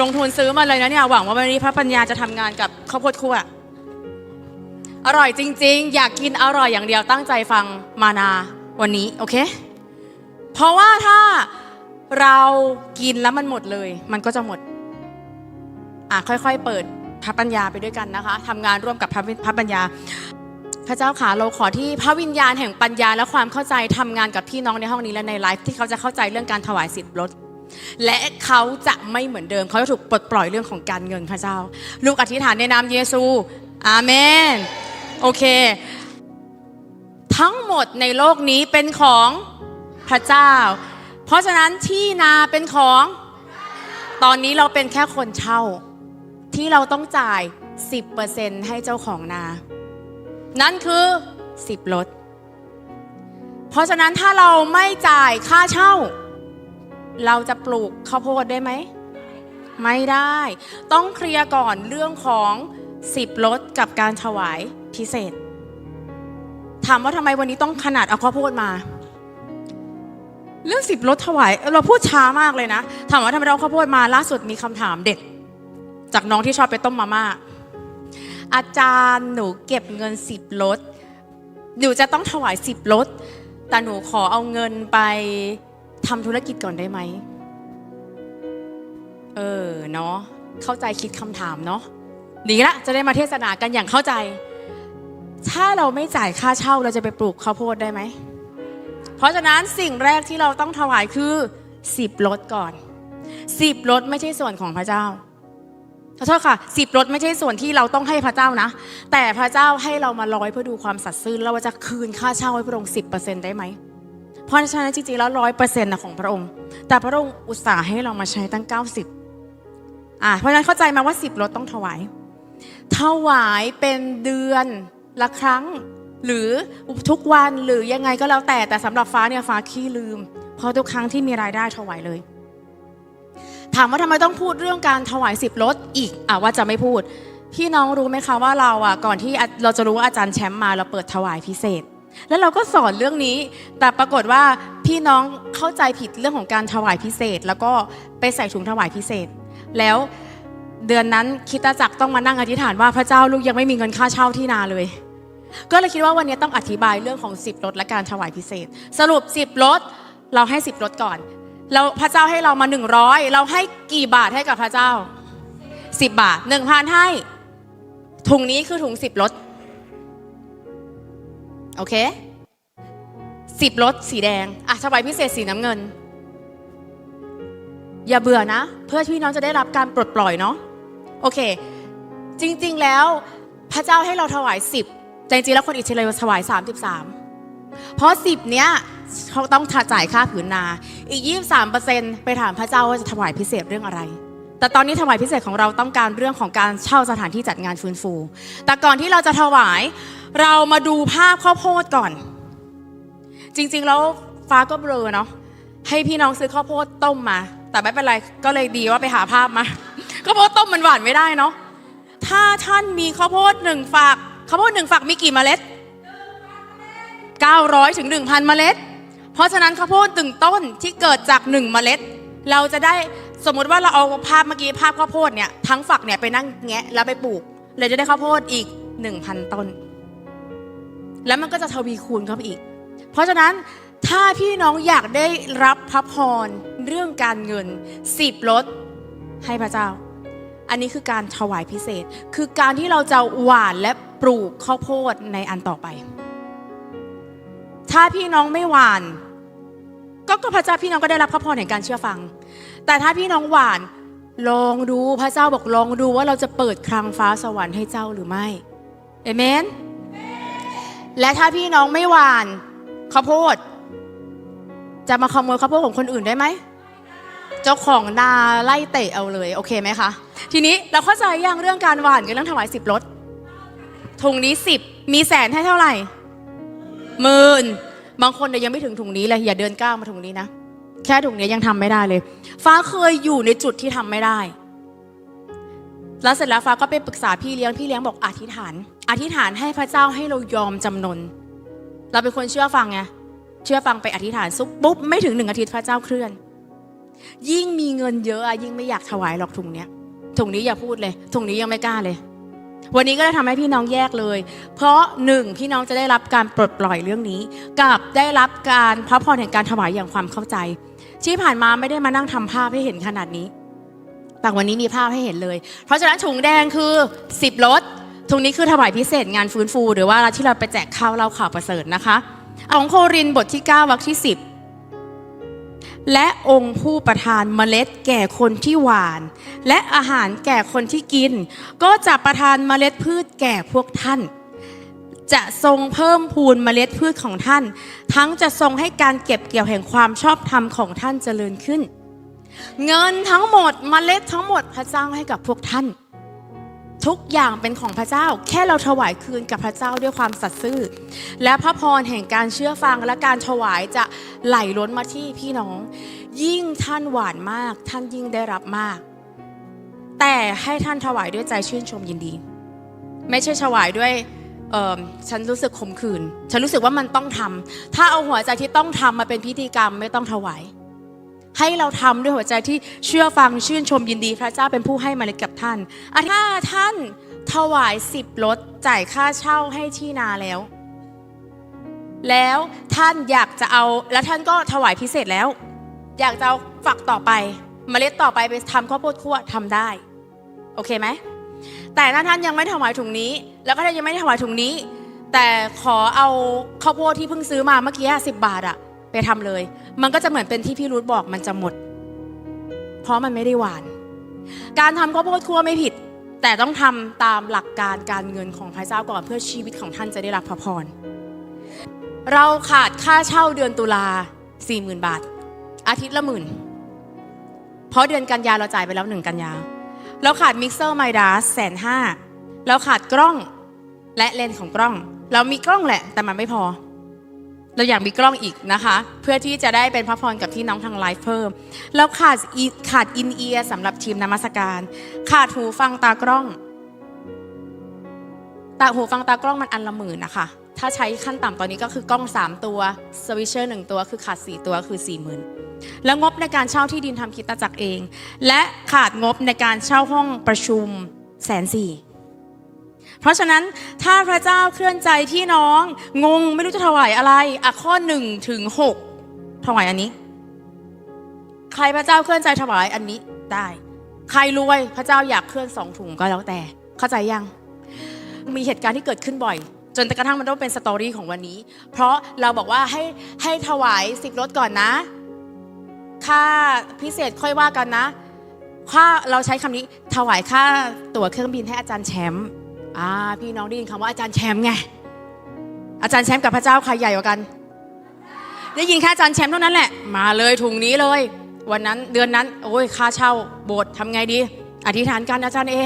ลงทุนซื้อมาเลยนะเนี่ยหวังว่าวันนี้พระปัญญาจะทำงานกับข้าวโพดคั่วอร่อยจริง ๆ อยากกินอร่อยอย่างเดียวตั้งใจฟังมานาวันนี้โอเค เพราะว่าถ้าเรากินแล้วมันหมดเลย มันก็จะหมด อะค่อยๆ เปิดพระปัญญาไปด้วยกันนะคะทำงานร่วมกับพระพระปัญญา พระเจ้าค่ะเราขอที่พระวิญญาณแห่งปัญญาและความเข้าใจทำงานกับพี่น้องในห้องนี้และในไลฟ์ที่เขาจะเข้าใจเรื่องการถวายสิทธิ์ลด และเขาจะไม่เหมือนเดิม เขาจะถูกปลดปล่อยเรื่องของการเงินพระเจ้า ลูกอธิษฐานในนามเยซู อาเมน โอเค ทั้งหมดในโลกนี้เป็นของพระเจ้า เพราะฉะนั้นที่นาเป็นของ ตอนนี้เราเป็นแค่คนเช่า ที่เราต้องจ่าย 10%ให้เจ้าของนา นั่นคือ 10ลดเพราะฉะนั้นถ้าเราไม่จ่ายค่าเช่า เราจะปลูกข้าวโพดได้ไหม ไม่ได้ ต้องเคลียร์ก่อนเรื่องของ10ลดกับการถวายพิเศษ ถามว่าทำไมวันนี้ต้องขนาดเอาข้าวโพดมา เรื่องสิบลดถวาย เราพูดช้ามากเลยนะ ถามว่าทำไมเราข้าวโพดมาล่าสุดมีคำถามเด็ด จากน้องที่ชอบไปต้มมาม่าอาจารย์หนูเก็บเงินสิบลดหนูจะต้องถวายสิบลดแต่หนูขอเอาเงินไป ทำธุรกิจก่อนได้ไหม เออเนาะเข้าใจคิดคำถามเนาะดีละจะได้มาเทศนากันอย่างเข้าใจ ถ้าเราไม่จ่ายค่าเช่าเราจะไปปลูกข้าวโพดได้ไหม เพราะฉะนั้นสิ่งแรกที่เราต้องถวายคือสิบลดก่อนสิบลดไม่ใช่ส่วนของพระเจ้าขอโทษค่ะสิบรถไม่ใช่ส่วนที่เราต้องให้พระเจ้านะ แต่พระเจ้าให้เรามาร้อยเพื่อดูความสัตย์ซื่อแล้วว่าจะคืนค่าเช่าให้พระองค์สิบเปอร์เซ็นต์ได้ไหม เพราะฉะนั้นจริงๆแล้วร้อยเปอร์เซ็นต์นะของพระองค์ แต่พระองค์อุตส่าห์ให้เรามาใช้ตั้งเก้าสิบอะเพราะฉะนั้นเข้าใจมาว่าสิบรถต้องถวาย ถวายเป็นเดือนละครั้ง หรือทุกวันหรือยังไงก็แล้วแต่แต่สำหรับฟ้าเนี่ยฟ้าขี้ลืม เพราะทุกครั้งที่มีรายได้ถวายเลย ถามว่าทำไมต้องพูดเรื่องการถวายสิบลดอีกอะว่าจะไม่พูดพี่น้องรู้ไหมคะว่าเราอะก่อนที่เราจะรู้ว่าอาจารย์แชมป์มาเราเปิดถวายพิเศษ แล้วเราก็สอนเรื่องนี้ แต่ปรากฏว่าพี่น้องเข้าใจผิดเรื่องของการถวายพิเศษ แล้วก็ไปใส่ถุงถวายพิเศษ แล้วเดือนนั้นคิดตจักรต้องมานั่งอธิษฐานว่าพระเจ้าลูกยังไม่มีเงินค่าเช่าที่นาเลย ก็เลยคิดว่าวันนี้ต้องอธิบายเรื่องของ10ลดและการถวายพิเศษ สรุป10ลดเราให้10ลดก่อนเราพระเจ้าให้เรามา100เราให้กี่บาทให้กับพระเจ้า10บบาท1,000ให้ถุงนี้คือถุง10ลด โอเค10ลดสีแดงอะถวายพิเศษสีน้ำเงิน อย่าเบื่อนะ เพื่อที่พี่น้องจะได้รับการปลดปล่อยเนาะโอเค จริง ๆแล้วพระเจ้าให้เราถวาย10แต่จริงๆแล้วคนอิสราเอลถวาย33เพราะ10เนี้ยเขาต้องจ่ายค่าผืนนา อีก23%ไปถามพระเจ้าว่าจะถวายพิเศษเรื่องอะไร แต่ตอนนี้ถวายพิเศษของเราต้องการเรื่องของการเช่าสถานที่จัดงานฟื้นฟู แต่ก่อนที่เราจะถวาย เรามาดูภาพข้าวโพดก่อน จริงๆแล้วฟ้าก็เบลอเนาะให้พี่น้องซื้อข้าวโพดต้มมา แต่ไม่เป็นไรก็เลยดีว่าไปหาภาพมาข้าวโพดต้มมันหวานไม่ได้เนาะถ้าท่านมีข้าวโพดหนึ่งฝักข้าวโพดหนึ่งฝักมีกี่เมล็ด900ถึง1,000 เมล็ด เพราะฉะนั้นข้าวโพดตึงต้นที่เกิดจาก 1 เมล็ด เราจะได้ สมมุติว่าเราเอาภาพเมื่อกี้ภาพข้าวโพดเนี่ยทั้งฝักเนี่ยไปนั่งแงะแล้วไปปลูกเลยจะได้ข้าวโพดอีก1,000ต้น แล้วมันก็จะทวีคูณเข้าไปอีก เพราะฉะนั้นถ้าพี่น้องอยากได้รับพระพรเรื่องการเงินสิบลดให้พระเจ้า อันนี้คือการถวายพิเศษ คือการที่เราจะหว่านและปลูกข้าวโพดในอันต่อไป ถ้าพี่น้องไม่หว่าน ก็พระเจ้าพี่น้องก็ได้รับพระพรแห่งการเชื่อฟัง แต่ถ้าพี่น้องหวานลองดูพระเจ้าบอกลองดูว่าเราจะเปิดคลังฟ้าสวรรค์ให้เจ้าหรือไม่เอเมน และถ้าพี่น้องไม่หวานข้าวโพด จะมาขโมยข้าวโพดของคนอื่นได้ไหม เจ้าของนาไล่เตะเอาเลย โอเคไหมคะ ทีนี้เราเข้าใจยังเรื่องการหวานกับเรื่องถวายสิบรถถุงนี้สิบมีแสนให้เท่าไหร่หมื่นบางคนเนี่ยยังไม่ถึงถุงนี้เลยอย่าเดินก้าวมาถุงนี้นะ แค่ถุงนี้ยังทำไม่ได้เลย ฟ้าเคยอยู่ในจุดที่ทำไม่ได้ แล้วเสร็จแล้วฟ้าก็ไปปรึกษาพี่เลี้ยง พี่เลี้ยงบอกอธิษฐาน อธิษฐานให้พระเจ้าให้เรายอมจำนน เราเป็นคนเชื่อฟังไง เชื่อฟังไปอธิษฐานซุบปุ๊บไม่ถึงหนึ่งอาทิตย์พระเจ้าเคลื่อน ยิ่งมีเงินเยอะอะยิ่งไม่อยากถวายหรอกถุงเนี้ยถุงนี้อย่าพูดเลยถุงนี้ยังไม่กล้าเลย วันนี้ก็เลยทำให้พี่น้องแยกเลย เพราะหนึ่งพี่น้องจะได้รับการปลดปล่อยเรื่องนี้ กับได้รับการพระพรแห่งการถวายอย่างความเข้าใจ ที่ผ่านมาไม่ได้มานั่งทำภาพให้เห็นขนาดนี้ แต่วันนี้มีภาพให้เห็นเลย เพราะฉะนั้นถุงแดงคือ 10รถถุงนี้คือถวายพิเศษงานฟื้นฟู หรือว่าที่เราไปแจกข้าวเล่าข่าวประเสริฐนะคะเอาของโครินบทที่ 9วรรคที่ 10 และองค์ผู้ประทานเมล็ดแก่คนที่หวาน และอาหารแก่คนที่กิน ก็จะประทานเมล็ดพืชแก่พวกท่าน จะทรงเพิ่มพูนเมล็ดพืชของท่าน ทั้งจะทรงให้การเก็บเกี่ยวแห่งความชอบธรรมของท่านเจริญขึ้น เงินทั้งหมดเมล็ดทั้งหมดพระเจ้าให้กับพวกท่าน ทุกอย่างเป็นของพระเจ้า แค่เราถวายคืนกับพระเจ้าด้วยความสัตย์ซื่อ และพระพรแห่งการเชื่อฟังและการถวายจะไหลล้นมาที่พี่น้อง ยิ่งท่านหวานมาก ท่านยิ่งได้รับมาก แต่ให้ท่านถวายด้วยใจชื่นชมยินดี ไม่ใช่ถวายด้วยเออฉันรู้สึกขมขื่นฉันรู้สึกว่ามันต้องทำถ้าเอาหัวใจที่ต้องทำมาเป็นพิธีกรรมไม่ต้องถวาย ให้เราทำด้วยหัวใจที่เชื่อฟังชื่นชมยินดีพระเจ้าเป็นผู้ให้เมาเล็ดกับท่านถ้าท่านถวายสิบรถจ่ายค่าเช่าให้ที่นาแล้ว แล้วท่านอยากจะเอาแล้วท่านก็ถวายพิเศษแล้ว อยากจะเอาฝักต่อไปเมล็ดต่อไปไปทำข้าวโพดคั่วทำได้ โอเคไหมแต่ถ้าท่านยังไม่ถวายถุงนี้ แล้วก็ท่านยังไม่ได้ถวายถุงนี้ แต่ขอเอาข้าวโพดที่เพิ่งซื้อมาเมื่อกี้สิบบาทอะ ไปทำเลย มันก็จะเหมือนเป็นที่พี่รุธบอกมันจะหมด เพราะมันไม่ได้หวาน การทำข้าวโพดคั่วไม่ผิด แต่ต้องทำตามหลักการการเงินของพระเจ้าก่อนเพื่อชีวิตของท่านจะได้รับพระพร เราขาดค่าเช่าเดือนตุลา40,000บาท อาทิตย์ละหมื่น เพราะเดือนกันยาเราจ่ายไปแล้วหนึ่งกันยา เราขาดมิกเซอร์ไมดาสแสนห้าเราขาดกล้องและเลนส์ของกล้อง เรามีกล้องแหละ แต่มันไม่พอ เราอยากมีกล้องอีกนะคะ เพื่อที่จะได้เป็นพระพรกับที่น้องทางไลฟ์เพิ่มเราขาดขาดอินเอียร์สำหรับทีมนมัสการ ขาดหูฟังตากล้องตาหูฟังตากล้องมันอันละหมื่นนะคะถ้าใช้ขั้นต่ำตอนนี้ก็คือกล้อง 3 ตัวสวิชเชอร์หนึ่งตัวคือขาด 4 ตัวคือ 4 0,000 แล้วงบในการเช่าที่ดินทำคิดตจักเอง และขาดงบในการเช่าห้องประชุมแสนสี่ เพราะฉะนั้นถ้าพระเจ้าเคลื่อนใจพี่น้องงงไม่รู้จะถวายอะไรอะข้อหนึ่งถึงหกถวายอันนี้ ใครพระเจ้าเคลื่อนใจถวายอันนี้ได้ ใครรวยพระเจ้าอยากเคลื่อนสองถุงก็แล้วแต่ เข้าใจยัง มีเหตุการณ์ที่เกิดขึ้นบ่อย จนกระทั่งมันต้องเป็นสตอรี่ของวันนี้ เพราะเราบอกว่าให้ให้ถวายสิบรถก่อนนะ ค่าพิเศษค่อยว่ากันนะค่าเราใช้คำนี้ถวายค่าตั๋วเครื่องบินให้อาจารย์แชมป์ อ่าพี่น้องได้ยินคำว่าอาจารย์แชมป์ไง อาจารย์แชมป์กับพระเจ้าใครใหญ่กว่ากัน ได้ยินแค่อาจารย์แชมป์เท่านั้นแหละ มาเลยถุงนี้เลย วันนั้นเดือนนั้น โอ้ยค่าเช่าโบสถ์ทำไงดี อธิษฐานกันอาจารย์เอ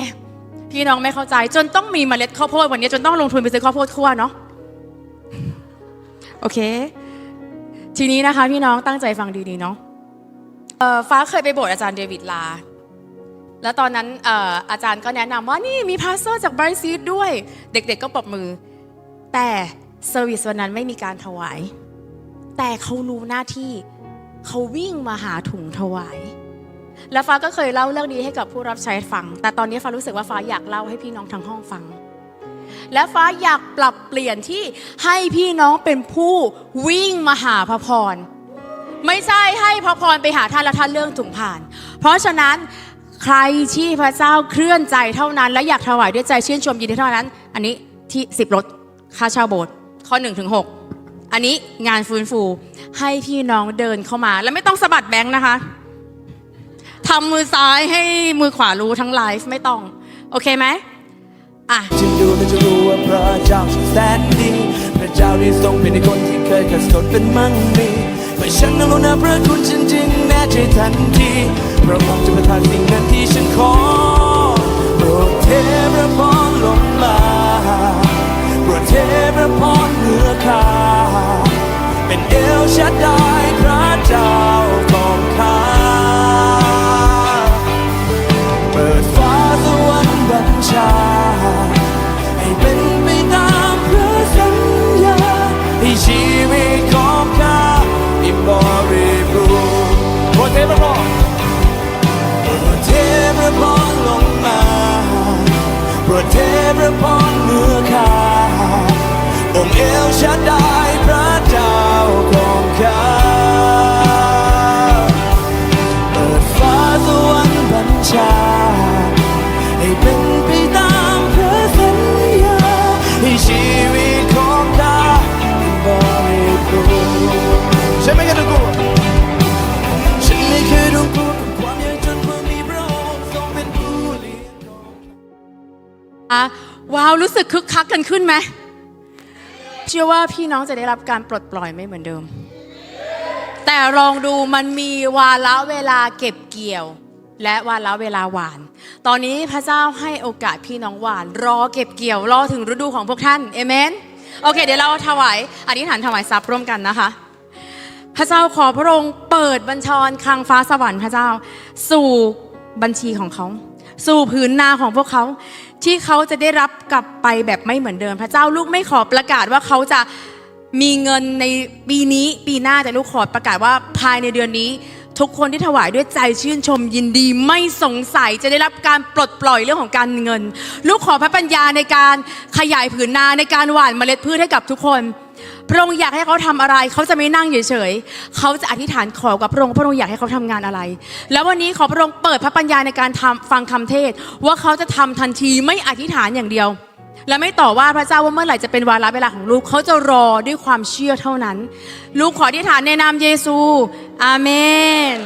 พี่น้องไม่เข้าใจ จนต้องมีเมล็ดข้าวโพดวันนี้จนต้องลงทุนไปซื้อข้าวโพดคั่วเนาะ โอเค ทีนี้นะคะ พี่น้องตั้งใจฟังดีๆเนาะฟ้าเคยไปโบสถ์อาจารย์เดวิดลา แล้วตอนนั้นอาจารย์ก็แนะนำว่านี่มีพาสเตอร์จากไบรท์ซีดด้วย เด็กๆก็ปรบมือ แต่เซอร์วิสวันนั้นไม่มีการถวาย แต่เขารู้หน้าที่เขาวิ่งมาหาถุงถวาย แล้วฟ้าก็เคยเล่าเรื่องนี้ให้กับผู้รับใช้ฟัง แต่ตอนนี้ฟ้ารู้สึกว่าฟ้าอยากเล่าให้พี่น้องทั้งห้องฟัง และฟ้าอยากปรับเปลี่ยนที่ให้พี่น้องเป็นผู้วิ่งมาหาพระพร ไม่ใช่ให้พระพรไปหาท่านแล้วท่านเรื่องถุงผ่าน เพราะฉะนั้น ใครที่พระเจ้าเคลื่อนใจเท่านั้น และอยากถวายด้วยใจชื่นชมยินดีเท่านั้น อันนี้ที่สิบรถค่าเช่าโบสถ์ข้อ1นถึงหอันนี้งานฟื้นฟูให้พี่น้องเดินเข้ามา แล้วไม่ต้องสะบัดแบงค์นะคะทำมือซ้ายให้มือขวารู้ทั้งไลฟ์ไม่ต้อง โอเคไหมอะจึงดูและจะรู้ว่าพระเจ้าแสนดีพระเจ้าได้ทรงเป็นในคนที่เคยขัดสนเป็นมั่งมีเมื่อฉันนั้นรู้นะพระคุณฉันจึงแน่ใจทันที พระองค์จะประทานสิ่งนั้นที่ฉันขอโปรดเท พระพรเมื่อข้าองค์เอลชาดาาวรู้สึกคึกคักกันขึ้นไหมเชื่อว่าพี่น้องจะได้รับการปลดปล่อยไม่เหมือนเดิม แต่ลองดูมันมีวาระเวลาเก็บเกี่ยว และวาระเวลาหวาน ตอนนี้พระเจ้าให้โอกาสพี่น้องหวาน รอเก็บเกี่ยวรอถึงฤดูของพวกท่านเอเมนโอเค เดี๋ยวเราถวายอธิษฐานถวายทรัพย์ร่วมกันนะคะ พระเจ้าขอพระองค์เปิดบัญชรคลังฟ้าสวรรค์พระเจ้า สู่บัญชีของเขา สู่ผืนนาของพวกเขา ที่เขาจะได้รับกลับไปแบบไม่เหมือนเดิม พระเจ้าลูกไม่ขอประกาศว่าเขาจะมีเงินในปีนี้ปีหน้าแต่ลูกขอประกาศว่าภายในเดือนนี้ ทุกคนที่ถวายด้วยใจชื่นชมยินดีไม่สงสัยจะได้รับการปลดปล่อยเรื่องของการเงิน ลูกขอพระปัญญาในการขยายผืนนาในการหว่านเมล็ดพืชให้กับทุกคน พระองค์อยากให้เขาทำอะไร เขาจะไม่นั่งเฉยๆเขาจะอธิษฐานขอกับพระองค์พระองค์อยากให้เขาทำงานอะไร แล้ววันนี้ขอพระองค์เปิดพระปัญญาในการทำฟังคำเทศ ว่าเขาจะทำทันทีไม่อธิษฐานอย่างเดียว และไม่ต่อว่าพระเจ้าว่าเมื่อไหร่จะเป็นวาระเวลาของลูกเขาจะรอด้วยความเชื่อเท่านั้น ลูกขออธิษฐานในนามเยซู อาเมน